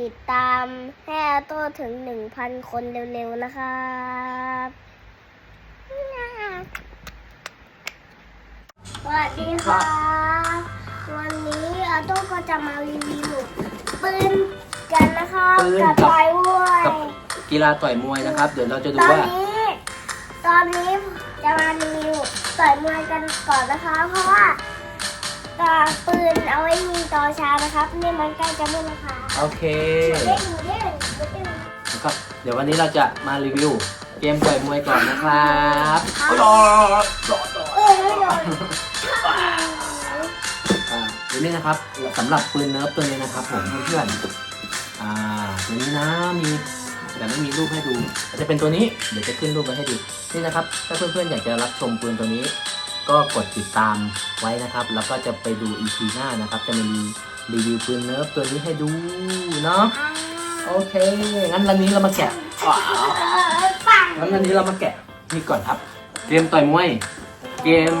ติดตามให้อาโต้ถึง1,000คนเร็วๆนะครับสวัสดีครับ วันนี้อาโต้ก็จะมารีวิวปืนกันนะครับปืนกับกับไฟว้วยกับกีฬาต่อยมวยนะครับ เดี๋ยวเราจะดูตอนว่า นี้ ตอนนี้จะมารีวิวต่อยมวยกันก่อนนะคะ เพราะว่าตาปืนเอาไว้ยิงต่อช้านะครับ นี่มันใกล้จะมืดแล้วค่ะ โอเคเด้งเด้งเด้งนะครับเดี๋ยววันนี้เราจะมารีวิว เกมต่อยมวยก่อนนะครับครับโอ้ยรอรอรอเอ้ยไม่โดนอ่าเดี๋ยวนี้นะครับสำหรับปืนเนิร์ฟตัวนี้นะครับ ผมเพื่อนๆอ่าตัวนี้นะมีแต่ไม่มีรูปให้ดูจะเป็นตัวนี้เดี๋ยวจะขึ้นรูปไว้ให้ดูนี่นะครับ ถ้าเพื่อนๆอยากจะรับชมปืนตัวนี้ ก็กดติดตามไว้นะครับ แล้วก็จะไปดู EP หน้านะครับ จะมี รีวิวปืนเนิร์ฟตัวนี้ให้ดูเนาะโอเค งั้นวันนี้เรามาแกะว้าวปังงั้นวันนี้เรามาแกะนี่ก่อนครับ เกมต่อยมวย เกม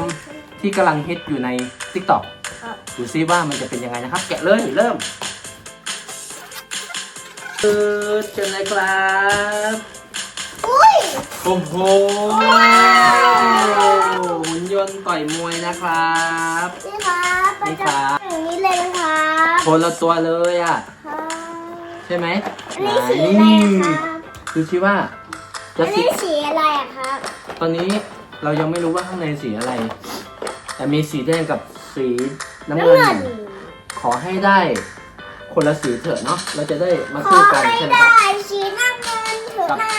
ที่กำลังฮิตอยู่ใน TikTok ครับดูซิว่ามันจะเป็นยังไงนะครับ แกะเลยเริ่มเปิดกันเลยครับอุ้ยโอ้โหหุ่นยนต์ต่อยมวยนะครับ นี่ครับมันนี่คจะรับ อย่างนี้เลยนะครับคนละตัวเลยอะครับใช่ไหมอันนี้สีอะไรอะครับดูซิว่าอัจะนสีนี้สีอะไรอะครับตอนนี้เรายังไม่รู้ว่าข้างในสีอะไร แต่มีสีแดงกับสีน้ำน้ำเงิเงิน นขอให้ได้คนละสีเถอะเนาะเราจะได้มาขอสู้กันให้ใช่ไหมคได้รับ สีน้ำเงินเถอะนะ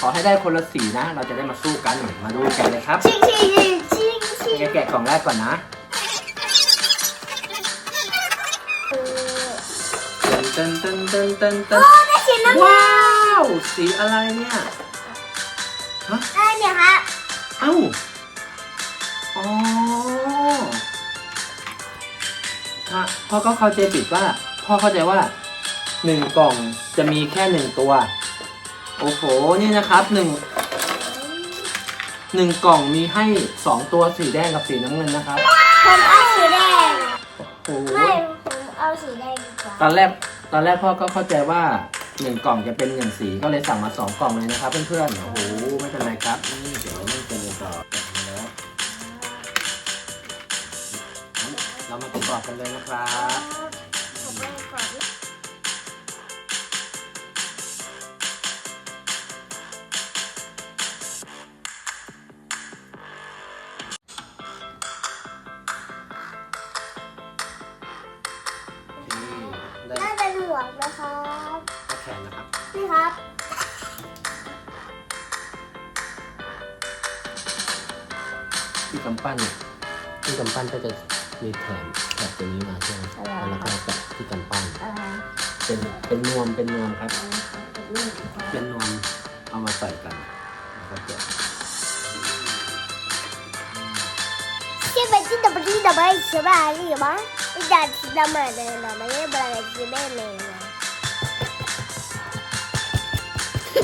ขอให้ได้คนละสีนะ เราจะได้มาสู้กันมาดูกันเลยครับชิงชิงชิงชิงแกะกล่องแรกก่อนนะ ต้นเต้นเต้นเต้นเต้นโอ้เต้นได้สีน้ำเงิว้านว สีอะไรเนี่ย ได้เนี่ยครับ เอ้า อ๋อฮะพ่อก็เข้าใจผิดว่า พ่อเข้าใจว่าหนึ่งกล่องจะมีแค่หนึ่งตัว โอ้โห นี่นะครับหนึ่งหนึ่งกล่องมีให้สองตัวสีแดงกับสีน้ำเงินนะครับผมเอาสีแดง โอ้โหไม่ ผมเอาสีแดงดีกว่าตอนแรก ตอนแรกพ่อก็เข้าใจว่าหนึ่งกล่องจะเป็นหนึ่งสีก็เลยสั่งมาสองกล่องเลยนะครับ เพื่อนๆ โอ้โหไม่เป็นไรครับนี่เดี๋ยวเราเล่นกมกันต่อแล้วเรามาประกอบกันเลยนะครับ ครับ ที่กำปั้นเนี่ยที่กำปั้นก็จะมีแถมแบบตัวนี้มาใช่ไหมแล้วก็แปะที่กำปั้นเป็นเป็นนวมเป็นนวมครับ เป็นนวมเอามาใส่กันนะครับเดี๋ที่เป็นที่ดับที่ดับไปใช่ไหมหรือว่าดัดดับมาเลยดับมาเลยบล่าเกจิเบ้เลย น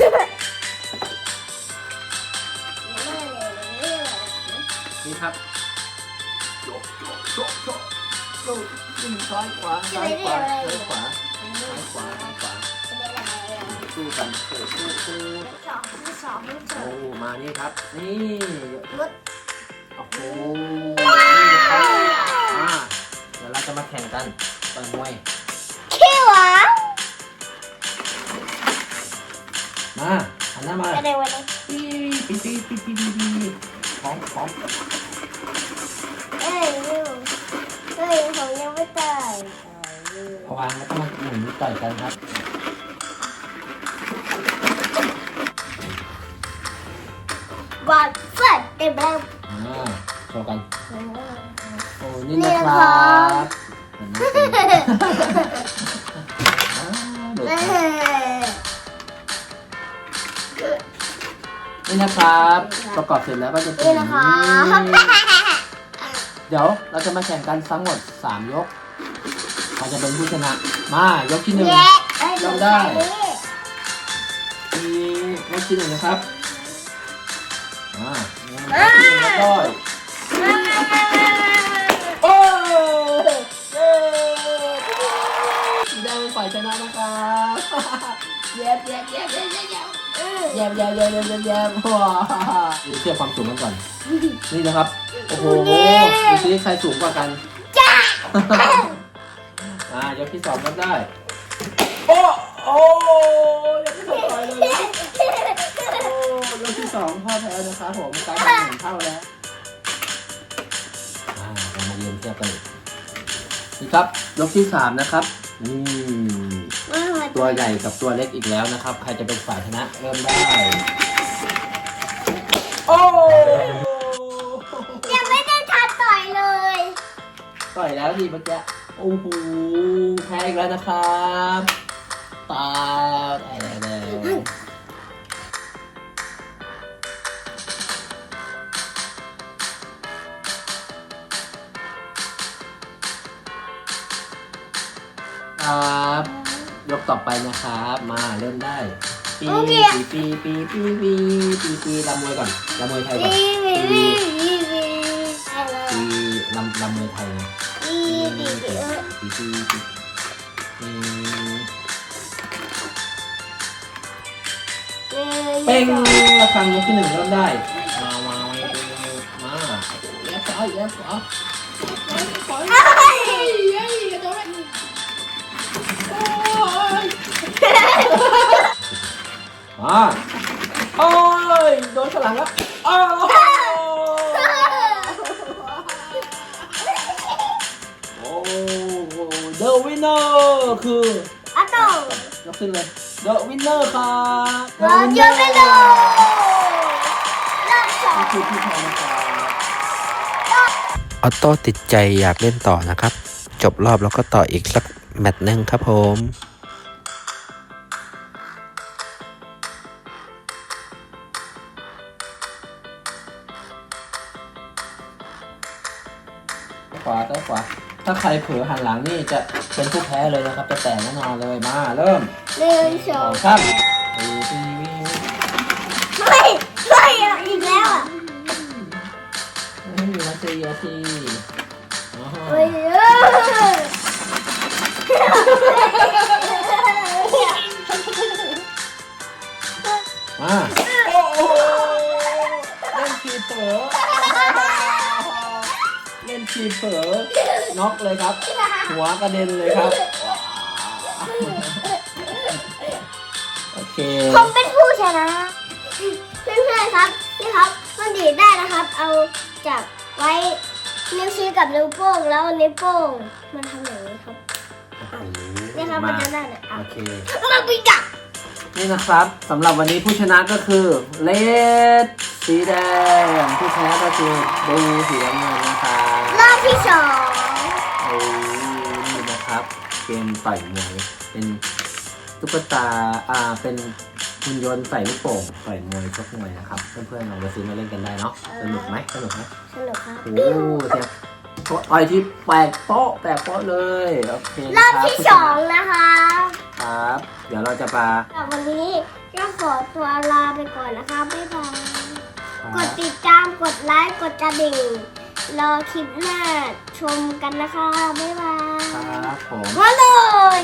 ี่ครับโยกโยกโยกโยกโยกขึ้นซ้ายขวาซ้ายขวาซ้ายขวาซ้ายขวาซ้ายขวาสู้กันโอ้โหโอ้โหมานี่ครับ นี่โอ้โหนี่ครับอ่าเดี๋ยวเราจะมาแข่งกันต่อยมวย Q 啊！ มาหันหน้ามาเร็วเลยปีปีปีปีปีปีปีพร้อมพร้อมเอ้ยลูกเอ้ยผมยังไม่ตายพอวางแล้วก็มาหมุนต่อยกันครับบอลเฟิร์สเต็มแล้วอ่าโชว์กันโอ้นี่นะครับเห็นไหม นี่นะครับ ประกอบเสร็จแล้วก็จะเป็นนี่อย่านะงคะนี้เดี๋ยวเราจะมาแข่งกันทั้งหมด3ยกใครจะเป็นผู้ชนะ มายกที่หนึ่ง เย้ไอ้หนูจำได้ใส่นี่มียกที่หนึ่งนะครับอ่ายกที่หนึ่งแล้วก็โอ้เย้สีแดงเป็นฝ่ายชนะนะครับ เย็บเย็บเย็บเย็บเย็บ เย็บเย็บเย็บเย็บเย็บเย็บเย็บว้าเทียบความสูงกันก่อน นี่นะครับ โอ้โหดูสิใครสูงกว่ากันจ้าอ่ายกที่สองรับได้ โอ้โอ้ยกที่สองต่อยเลยโอ้ยกที่สองพ่อแพ้นะครับผมกลายเป็นหนึ่งเท่าแล้วอ่าเรามาเรียนเทียบกันนี่ครับยกที่สามนะครับ นี่ตัวใหญ่กับตัวเล็กอีกแล้วนะครับ ใครจะเป็นฝ่ายชนะเริ่มได้ โอ้ยังไม่ได้ทันต่อยเลยต่อยแล้วดีเมื่อกี้โอ้โหแพ้อีกแล้วนะครับตายได้แล้วแล้วครับ ยกต่อไปนะครับ มาเริ่มได้ ปีปีปีปีปีปีปีลำมวยก่อนลำมวยไทยก่อนปีปีปีลำลำมวยไทยนะปีปีปีปีเป็นระฆังยกที่หนึ่งเริ่มได้มามามาเย็บซ้ายเย็บขวาเย็บ มาโอ้ยโดนฉลังแล้วโอ้โอ้ The winner คืออะโต้ยกขึ้นเลย The winner ครับ The เราเยอะไปเลยรอบสองนี่คือพี่ทนนะครับออโต้ติดใจอยากเล่นต่อนะครับ จบรอบแล้วก็ต่ออีกสักแมตช์หนึ่งครับผม ขวาซ้ายขวา ถ้าใครเผลอหันหลังนี่จะเป็นผู้แพ้เลยนะครับ จะแตกแน่นอนเลยมาเริ่มหนึ่งสสอองงสามวีวีวีไม่ไม่อะอีกแล้วอะไม่มีมาเซียทีอ๋อ เฮ้ย น็อกเลยครับ หัวกระเด็นเลยครับ โอเค ผมเป็นผู้ชนะ เพื่อนๆครับนี่ครับมันดีดได้นะครับ เอาจับไว้นิ้วชี้กับนิ้วโป้งแล้วนิ้วโป้งมันทำอย่างนี้ครับนี่ครับมันจะได้เนี่ยอะโอเค มันไปจับนี่นะครับสำหรับวันนี้ผู้ชนะก็คือเลดสีแดง ผู้แพ้ก็คือบูสีน้ำเงินนะครับ รอบที่สองโอ้ นี่นะครับเกมต่อยมวยเป็นตุ๊กตาอ่าเป็นหุ่นยนต์ใส่ลูกโป่งต่อยมวยชกมวยนะครับ เพื่อนๆลองไปซื้อมาเล่นกันได้เนาะสนุกไหมสนุกไหมสนุกครับโอ้เสียงต่อยที่แปลกโป๊ะแปลกโป๊ะเลยโอเครนะอบครับที่ผู้สชอนะงนะคะครับ เดี๋ยวเราจะมาสำหรับวันนี้ก็ขอตัวลาไปก่อนนะคะบ๊ายบายคกรัดบติดตามกดไลค์กดกระดิ่ง รอคลิปหน้าชมกันนะคะ บ๊ายบายครับผมมาเลย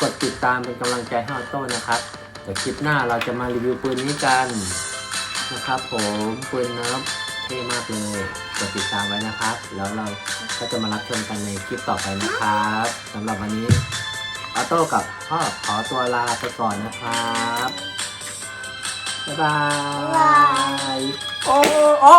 กดติดตามเป็นกำลังใจให้ออโต้นะครับเดี๋ยวคลิปหน้าเราจะมารีวิวปืนนี้กันนะครับ ผมปืนเนิร์ฟเท่มากเลยกดติดตามไว้นะครับ แล้วเราก็จะมารับชมกันในคลิปต่อไปนะครับสำหรับวันนี้ออโต้กับพ่อขอตัวลาไปก่อนนะครับบ๊ายบายบ๊ายบายโอ้โอ้